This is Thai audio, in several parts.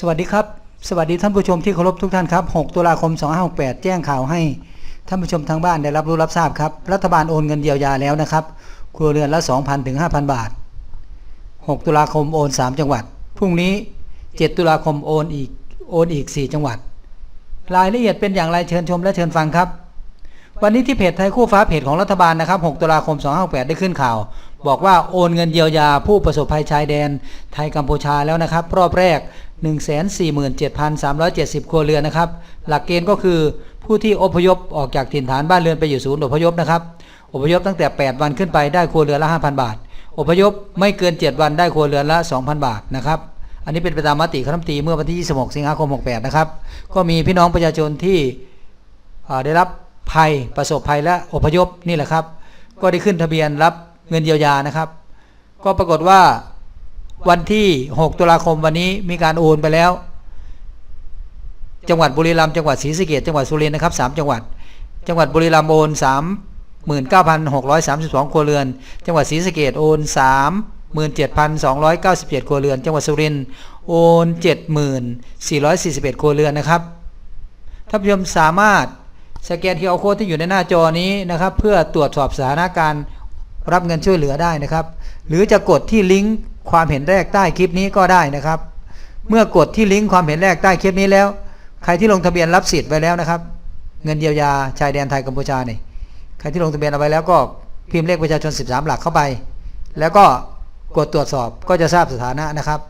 สวัสดีครับ สวัสดีท่านผู้ชมที่เคารพทุกท่านครับ 6 ตุลาคม 2568 แจ้งข่าวให้ท่านผู้ชมทางบ้านได้รับรู้รับทราบครับ รัฐบาลโอนเงินเยียวยาแล้วนะครับ ครัวเรือนละ 2,000 ถึง 5,000 บาท 6 ตุลาคมโอน 3 จังหวัด พรุ่งนี้ 7 ตุลาคมโอนอีก โอนอีก 4 จังหวัด รายละเอียดเป็นอย่างไรเชิญชมและเชิญฟังครับ วันนี้ที่เพจไทยคู่ฟ้าเพจของรัฐบาลนะครับ 6 ตุลาคม 2568 ได้ขึ้นข่าว บอกว่าโอนเงินเยียวยาผู้ประสบภัยชายแดนไทยกัมพูชาแล้วนะครับ รอบแรก 147,370 ครัวเรือนนะครับ หลักเกณฑ์ก็คือผู้ที่อพยพออกจากถิ่นฐานบ้านเรือนไปอยู่ศูนย์อพยพนะครับ อพยพตั้งแต่ 8 วันขึ้นไปได้ครัวเรือนละ 5,000 บาท อพยพไม่เกิน 7 วันได้ครัวเรือนละ 2,000 บาทนะครับอันนี้เป็นไปตามมติคณะรัฐมนตรีเมื่อวันที่ 26 สิงหาคม 68 นะครับ ก็มีพี่น้องประชาชนที่ได้รับ ภัยประสบภัยและอพยพนี่แหละครับ ก็ได้ขึ้นทะเบียนรับเงินเยียวยานะครับ ก็ปรากฏว่าวันที่ 6 ตุลาคมวันนี้มีการโอนไปแล้ว จังหวัดบุรีรัมย์จังหวัดศรีสะเกษจังหวัดสุรินทร์นะครับสามจังหวัด จังหวัดบุรีรัมย์โอน39,632 ครัวเรือน จังหวัดศรีสะเกษโอน37,297 ครัวเรือน จังหวัดสุรินทร์โอน 7,441ครัวเรือนนะครับท่านผู้ชมสามารถ สแกน QR Code ที่อยู่ในหน้าจอนี้นะครับ เพื่อตรวจสอบสถานการณ์รับเงินช่วยเหลือได้นะครับ หรือจะกดที่ลิงก์ความเห็นแรกใต้คลิปนี้ก็ได้นะครับ เมื่อกดที่ลิงก์ความเห็นแรกใต้คลิปนี้แล้ว ใครที่ลงทะเบียนรับสิทธิ์ไว้แล้วนะครับ เงินเยียวยาชายแดนไทยกัมพูชาเนี่ยใครที่ลงทะเบียนเอาไว้แล้วก็พิมพ์เลขประชาชน 13 หลักเข้าไป แล้วก็กดตรวจสอบก็จะทราบสถานะนะครับ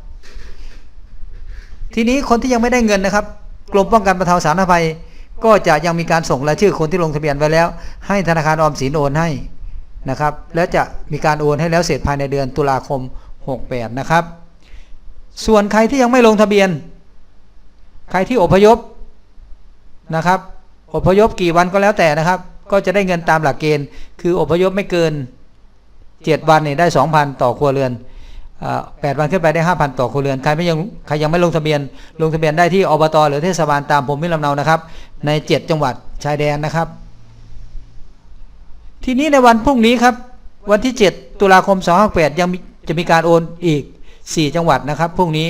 ทีนี้คนที่ยังไม่ได้เงินนะครับกรมป้องกันบรรเทาสาธารณภัย ก็จะยังมีการส่งรายชื่อคนที่ลงทะเบียนไว้แล้ว ให้ธนาคารออมสินโอนให้นะครับ และจะมีการโอนให้แล้วเสร็จภายในเดือนตุลาคม 68 นะครับ ส่วนใครที่ยังไม่ลงทะเบียน ใครที่อพยพนะครับ อพยพกี่วันก็แล้วแต่นะครับ ก็จะได้เงินตามหลักเกณฑ์ คืออพยพไม่เกิน 7 วันเนี่ยได้ 2,000 ต่อครัวเรือน แปดวันขึ้นไปได้5,000ต่อครัวเรือนใครไม่ยังใครยังไม่ลงทะเบียน ลงทะเบียนได้ที่อบตหรือเทศบาลตามผมมิลำเนานะครับ ใน7จังหวัดชายแดนนะครับ ทีนี้ในวันพรุ่งนี้ครับ วันที่7ตุลาคม2568ยังมีจะมีการโอนอีก4จังหวัดนะครับพรุ่งนี้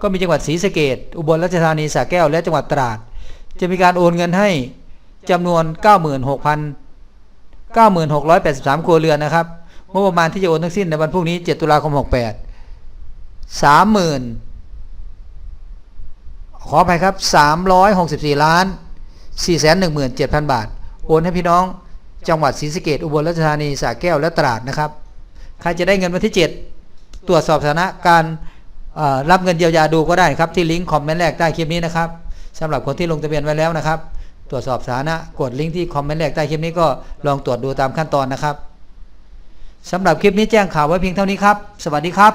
ก็มีจังหวัดศรีสะเกดอุบลราชธานีสระแก้ว และจังหวัดตราด จะมีการโอนเงินให้จำนวน 96,000 9,683 ครัวเรือนนะครับ งบประมาณที่จะโอนทั้งสิ้นในวันพรุ่งนี้ 7 ตุลาคม 68 30,000 ขออภัยครับ 364 ล้าน 417,000 บาท โอนให้พี่น้องจังหวัดศรีสะเกดอุบลราชธานีสระแก้วและตราดนะครับ ใครจะได้เงินวันที่ 7 ตรวจสอบสถานะการรับเงินเยียวยาดูก็ได้ครับที่ลิงก์คอมเมนต์แรกใต้คลิปนี้นะครับสำหรับคนที่ลงทะเบียนไว้แล้วนะครับ ตรวจสอบสถานะกดลิงก์ที่คอมเมนต์แรกใต้คลิปนี้ก็ลองตรวจดูตามขั้นตอนนะครับ สำหรับคลิปนี้แจ้งข่าวไว้เพียงเท่านี้ครับ สวัสดีครับ